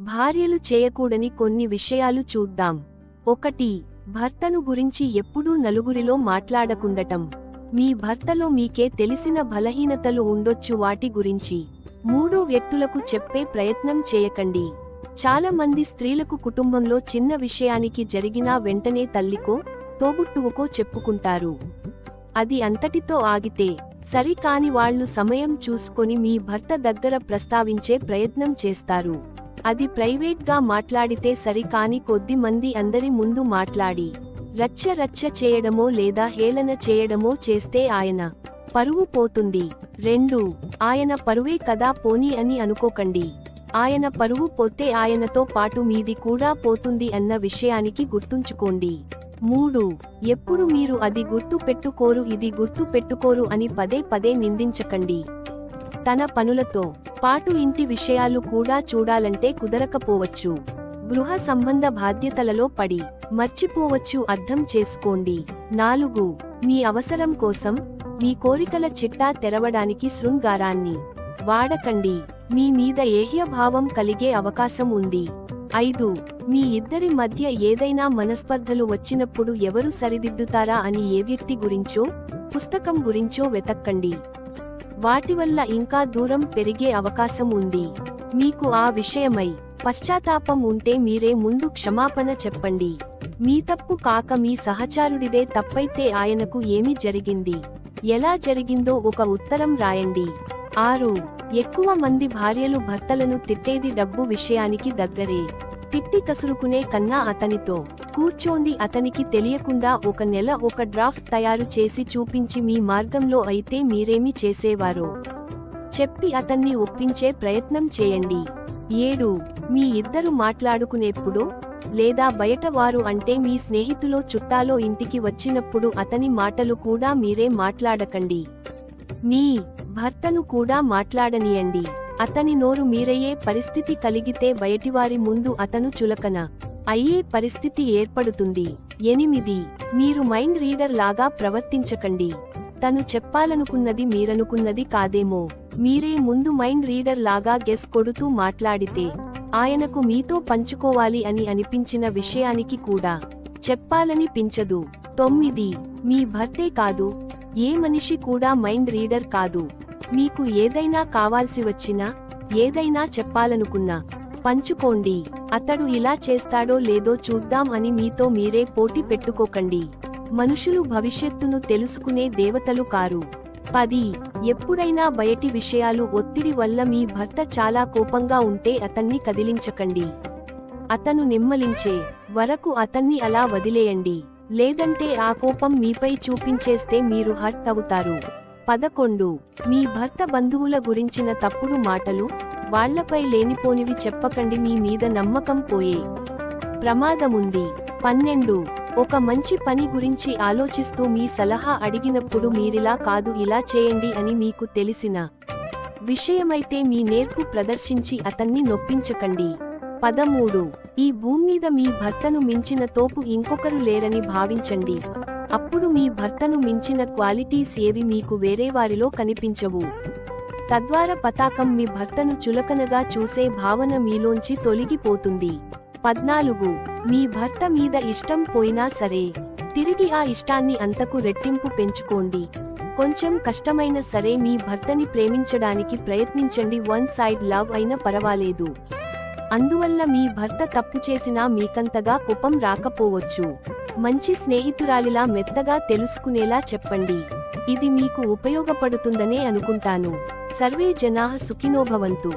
భార్యలు చేయకూడని కొన్ని విషయాలు చూద్దాం. ఒకటి భర్తను గురించి ఎప్పుడూ నలుగురిలో మాట్లాడకుండటం. మీ భర్తలో మీకే తెలిసిన బలహీనతలు ఉండొచ్చు వాటి గురించి. మూడో వ్యక్తులకు చెప్పే ప్రయత్నం చేయకండి. చాలా మంది స్త్రీలకు కుటుంబంలో చిన్న విషయానికి జరిగినా వెంటనే తల్లికో తోబుట్టువుకో చెప్పుకుంటారు. అది అంతటితో ఆగితే సరికాని వాళ్ళు వాళ్ళు సమయం చూసుకొని మీ భర్త దగ్గర ప్రస్తావించే ప్రయత్నం చేస్తారు. అది ప్రైవేట్గా మాట్లాడితే సరి కాని కొద్ది మంది అందరి ముందు మాట్లాడి రచ్చ రచ్చ చేయడమో లేదా హేళన చేయడమో చేస్తే ఆయన పరువు పోతుంది. రెండు ఆయన పరువే కదా పోని అని అనుకోకండి. ఆయన పరువు పోతే ఆయనతో పాటు మీది కూడా పోతుంది అన్న విషయానికి గుర్తుంచుకోండి. మూడు ఎప్పుడు మీరు అది గుర్తు పెట్టుకోరు ఇది గుర్తు పెట్టుకోరు అని పదే పదే నిందించకండి. తన పనులతో పాటు ఇంటి విషయాలు కూడా చూడాలంటే కుదరకపోవచ్చు. గృహ సంబంధ బాధ్యతలలో పడి మర్చిపోవచ్చు అర్థం చేసుకోండి. నాలుగు మీ అవసరం కోసం మీ కోరికల చిట్టా తెరవడానికి శృంగారాన్ని వాడకండి. మీ మీద ఏహ్యభావం కలిగే అవకాశం ఉంది. ఐదు మీ ఇద్దరి మధ్య ఏదైనా మనస్పర్ధలు వచ్చినప్పుడు ఎవరు సరిదిద్దుతారా అని ఏ వ్యక్తి గురించో పుస్తకం గురించో వెతక్కండి. వాటి వల్ల ఇంకా దూరం పెరిగే అవకాశం ఉంది. మీకు ఆ విషయమై పశ్చాత్తాపం ఉంటే మీరే ముందు క్షమాపణ చెప్పండి. మీ తప్పు కాక మీ సహచారుడిదే తప్పైతే ఆయనకు ఏమి జరిగింది? ఎలా జరిగిందో ఒక ఉత్తరం రాయండి. ఆరు. ఎక్కువ మంది భార్యలు భర్తలను తిట్టేది డబ్బు విషయానికి దగ్గరే. తిట్టి కసురుకునే కన్నా అతనితో కూర్చోండి అతనికి తెలియకుండా ఒక నెల ఒక డ్రాఫ్ట్ తయారు చేసి చూపించి మీ మార్గంలో అయితే మీరేమి చేసేవారో చెప్పి అతన్ని ఒప్పించే ప్రయత్నం చేయండి. ఏడు మీ ఇద్దరు మాట్లాడుకునేప్పుడు లేదా బయట వారు అంటే మీ స్నేహితులో చుట్టాలో ఇంటికి వచ్చినప్పుడు అతని మాటలు కూడా మీరే మాట్లాడకండి. మీ భర్తను కూడా మాట్లాడనియండి. అతని నోరు మీరయ్యే పరిస్థితి కలిగితే బయటివారి ముందు అతను చులకన. అయ్యే పరిస్థితి ఏర్పడుతుంది. ఎనిమిది. మీరు మైండ్ రీడర్ లాగా ప్రవర్తించకండి. తను చెప్పాలనుకున్నది మీరనుకున్నది కాదేమో. మీరే ముందు మైండ్ రీడర్ లాగా గెస్ కొడుతూ మాట్లాడితే ఆయనకు మీతో పంచుకోవాలి అని అనిపించిన విషయానికి కూడా చెప్పాలని పించదు. తొమ్మిది. మీ భర్తే కాదు. ఏ మనిషి కూడా మైండ్ రీడర్ కాదు. మీకు ఏదైనా కావాల్సి వచ్చినా ఏదైనా చెప్పాలనుకున్నా పంచుకోండి. అతడు ఇలా చేస్తాడో లేదో చూద్దాం అని మీతో మీరే పోటీ పెట్టుకోకండి. మనుషులు భవిష్యత్తును తెలుసుకునే దేవతలు కారు. పది. ఎప్పుడైనా బయటి విషయాలు ఒత్తిడి వల్ల మీ భర్త చాలా కోపంగా ఉంటే అతన్ని కదిలించకండి. అతను నిమ్మలించే వరకు అతన్ని అలా వదిలేయండి. లేదంటే ఆ కోపం మీపై చూపించేస్తే మీరు హర్ట్ అవుతారు. పదకొండు. మీ భర్త బంధువుల గురించిన తప్పుడు మాటలు వాళ్ళపై లేనిపోనివి చెప్పకండి మీ మీద నమ్మకం పోయే ప్రమాదముంది. పన్నెండు. ఒక మంచి పని గురించి ఆలోచిస్తూ మీ సలహా అడిగినప్పుడు మీరిలా కాదు ఇలా చేయండి అని మీకు తెలిసిన విషయమైతే మీ నేర్పు ప్రదర్శించి అతన్ని నొప్పించకండి. పదమూడు. ఈ భూమి మీద మీ భర్తను మించిన తోపు ఇంకొకరు లేరని భావించండి. అప్పుడు మీ భర్తను మించిన క్వాలిటీస్ ఏవి మీకు వేరే వారిలో కనిపించవు. తద్వారా పతాకం మీ భర్తను చులకనగా చూసే భావన మీలోంచి తొలగిపోతుంది. పద్నాలుగు. మీ భర్త మీద ఇష్టం పోయినా సరే తిరిగి ఆ ఇష్టాన్ని అంతకు రెట్టింపు పెంచుకోండి. కొంచెం కష్టమైన సరే మీ భర్తని ప్రేమించడానికి ప్రయత్నించండి. వన్ సైడ్ లవ్ అయినా పర్వాలేదు. అందువల్ల మీ భర్త తప్పు చేసినా మీకంతగా కుపం రాకపోవచ్చు. మంచి స్నేహితురాలిలా మెత్తగా తెలుసుకునేలా చెప్పండి. ఇది మీకు ఉపయోగపడుతుందనే అనుకుంటాను. సర్వే జనా సుఖినోభవంతు